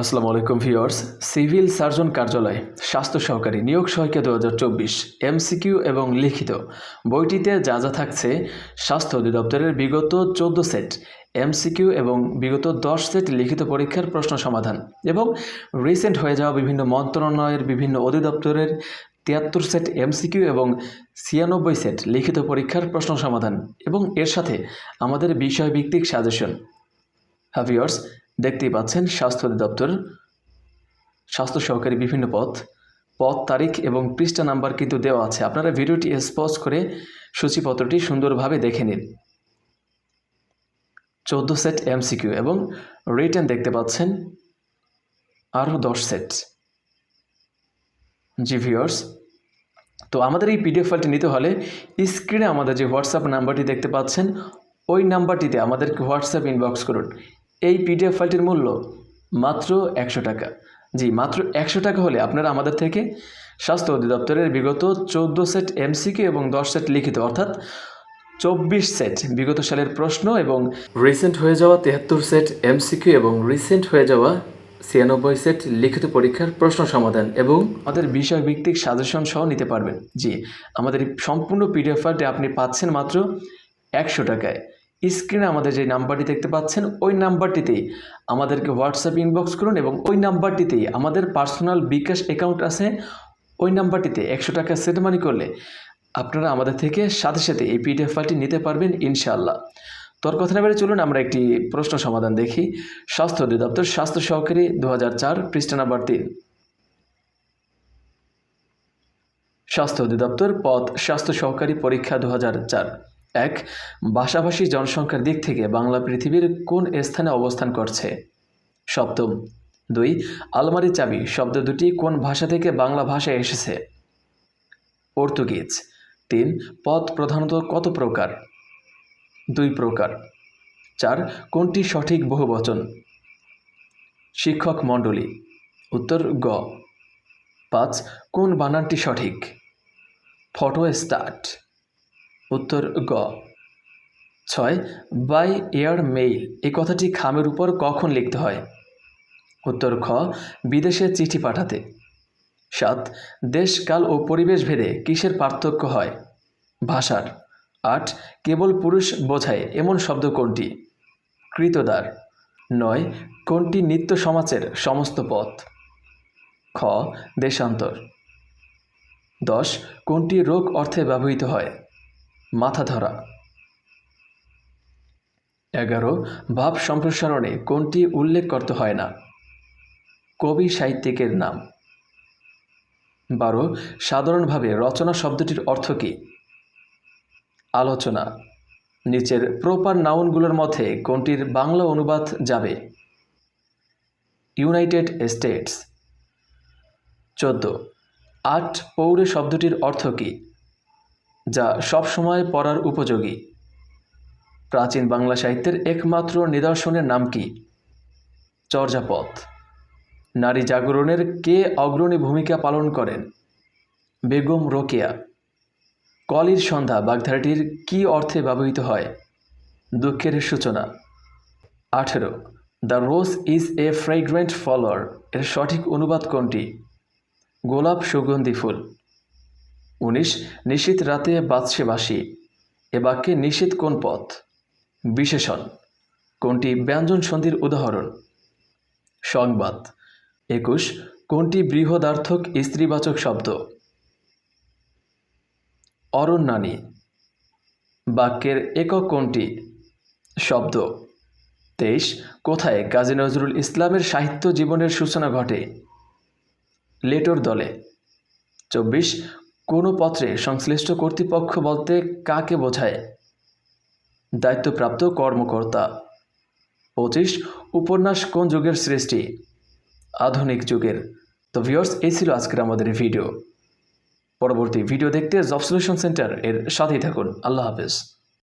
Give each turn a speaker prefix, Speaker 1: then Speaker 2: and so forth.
Speaker 1: আসসালামু আলাইকুম viewers. Civil surgeon কার্যালয়, স্বাস্থ্য সহকারী, নিয়োগ সহায়িকা দু হাজার চব্বিশ, এমসিকিউ এবং লিখিত। বইটিতে যা যা থাকছে, স্বাস্থ্য অধিদপ্তরের বিগত চোদ্দ সেট, এমসিকিউ এবং বিগত দশ সেট লিখিত পরীক্ষার প্রশ্ন সমাধান এবং রিসেন্ট হয়ে যাওয়া বিভিন্ন মন্ত্রণালয়ের বিভিন্ন অধিদপ্তরের তিয়াত্তর সেট এমসিকিউ এবং ছিয়ানব্বই সেট লিখিত পরীক্ষার প্রশ্ন সমাধান এবং এর সাথে আমাদের বিষয়ভিত্তিক সাজেশন। হ্যাভিয়ার্স দেখতেই পাচ্ছেন, স্বাস্থ্য অধিদপ্তর, স্বাস্থ্য সহকারী বিভিন্ন পথ পথ, তারিখ এবং পৃষ্ঠা নাম্বার কিন্তু দেওয়া আছে। আপনারা ভিডিওটি স্পজ করে সূচিপত্রটি সুন্দরভাবে দেখে নিন। চোদ্দ সেট এমসিকিউ এবং রিটার্ন দেখতে পাচ্ছেন, আরও দশ সেট। জি ভিউয়ার্স তো আমাদের এই পিডিএফ ফাইলটি নিতে হলে স্ক্রিনে আমাদের যে হোয়াটসঅ্যাপ নাম্বারটি দেখতে পাচ্ছেন, ওই নাম্বারটিতে আমাদেরকে হোয়াটসঅ্যাপ ইনবক্স করুন। এই পিডিএফ ফাইলটির মূল্য মাত্র একশো টাকা। জি মাত্র একশো টাকা হলে আপনারা আমাদের থেকে স্বাস্থ্য অধিদপ্তরের বিগত চোদ্দ সেট এমসিকিউ এবং দশ সেট লিখিত অর্থাৎ চব্বিশ সেট বিগত সালের প্রশ্ন এবং রিসেন্ট হয়ে যাওয়া তেহাত্তর সেট এমসিকিউ এবং রিসেন্ট হয়ে যাওয়া ছিয়ানব্বই সেট লিখিত পরীক্ষার প্রশ্ন সমাধান এবং আমাদের বিষয়ভিত্তিক সাজেশন সহ নিতে পারবেন। জি আমাদের সম্পূর্ণ পিডিএফ ফাইলটি আপনি পাচ্ছেন মাত্র একশো টাকায়। স্ক্রিনে আমাদের যে নাম্বারটি দেখতে পাচ্ছেন, ওই নাম্বারটিতেই আমাদেরকে হোয়াটসঅ্যাপ ইনবক্স করুন এবং ওই নাম্বারটিতেই আমাদের পার্সোনাল বিকাশ অ্যাকাউন্ট আছে। ওই নাম্বারটিতে একশো টাকা সেট মানি করলে আপনারা আমাদের থেকে সাথে সাথে এই পিডিএফ ফাইলটি নিতে পারবেন ইনশাআল্লাহ। তোর কথা না বেড়ে চলুন আমরা একটি প্রশ্ন সমাধান দেখি। স্বাস্থ্য অধিদপ্তর স্বাস্থ্য সহকারী দু হাজার চার পৃষ্ঠা নাম্বার তিন। স্বাস্থ্য অধিদপ্তর পথ স্বাস্থ্য সহকারী পরীক্ষা দু হাজার চার। এক, ভাষাভাষী জনসংখ্যার দিক থেকে বাংলা পৃথিবীর কোন স্থানে অবস্থান করছে? সপ্তম। দুই আলমারি চাবি, শব্দ দুটি কোন ভাষা থেকে বাংলা ভাষায় এসেছে? পর্তুগিজ। তিন, পদ প্রধানত কত প্রকার? দুই প্রকার। চার, কোনটি সঠিক বহুবচন? শিক্ষক মণ্ডলী। উত্তর, গ। পাঁচ, কোন বানানটি সঠিক? Photostat. উত্তর গ। ছয় বাই এয়ার মেইল এই কথাটি খামের উপর কখন লিখতে হয়? উত্তর খ, বিদেশে চিঠি পাঠাতে। সাত, দেশ, কাল ও পরিবেশ ভেদে কিসের পার্থক্য হয়? ভাষার। আট, কেবল পুরুষ বোঝায়, এমন শব্দ কোনটি? কৃতদার। নয়, কোনটি নিত্য সমাজের সমস্ত পথ? খ, দেশান্তর। দশ, কোনটি রোগ অর্থে ব্যবহৃত হয়? মাথা ধরা। এগারো, ভাব সম্প্রসারণে কোনটি উল্লেখ করতে হয় না। কবি সাহিত্যিকের নাম। বারো, সাধারণভাবে রচনা শব্দটির অর্থ কী? আলোচনা। নিচের প্রপার নাউনগুলোর মধ্যে কোনটির বাংলা অনুবাদ যাবে? United States. চোদ্দ আট পৌরে শব্দটির অর্থ কী? যা সবসময় পড়ার উপযোগী। প্রাচীন বাংলা সাহিত্যের একমাত্র নিদর্শনের নাম কি? চর্যাপথ নারী জাগরণের কে অগ্রণী ভূমিকা পালন করেন? বেগম রোকেয়া। কলির সন্ধ্যা বাগধারাটির কী অর্থে ব্যবহৃত হয়? দুঃখের সূচনা। আঠেরো। The rose is a fragrant flower, এর সঠিক অনুবাদ কোনটি? গোলাপ সুগন্ধি ফুল। উনিশ নিশীত রাতে বাদশে বাসি এ বাক্যে নিষেধ কোন পথ? বিশেষণ। কোনটি ব্যঞ্জন সন্ধির উদাহরণ? সংবাদ। একুশ, কোনটি বৃহদার্থক স্ত্রীবাচক শব্দ? অরণ্যানী। বাক্যের একক কোনটি? শব্দ। তেইশ, কোথায় কাজী নজরুল ইসলামের সাহিত্য জীবনের সূচনা ঘটে? লেটোর দলে। চব্বিশ কোনো পত্রে সংশ্লিষ্ট কর্তৃপক্ষ বলতে কাকে বোঝায়? দায়িত্বপ্রাপ্ত কর্মকর্তা। পঁচিশ, উপন্যাস কোন যুগের সৃষ্টি? আধুনিক যুগের। তো ভিওর্স এই ছিল আজকের আমাদের ভিডিও পরবর্তী ভিডিও দেখতে জব সলিউশন সেন্টার এর সাথেই থাকুন। আল্লাহ হাফেজ।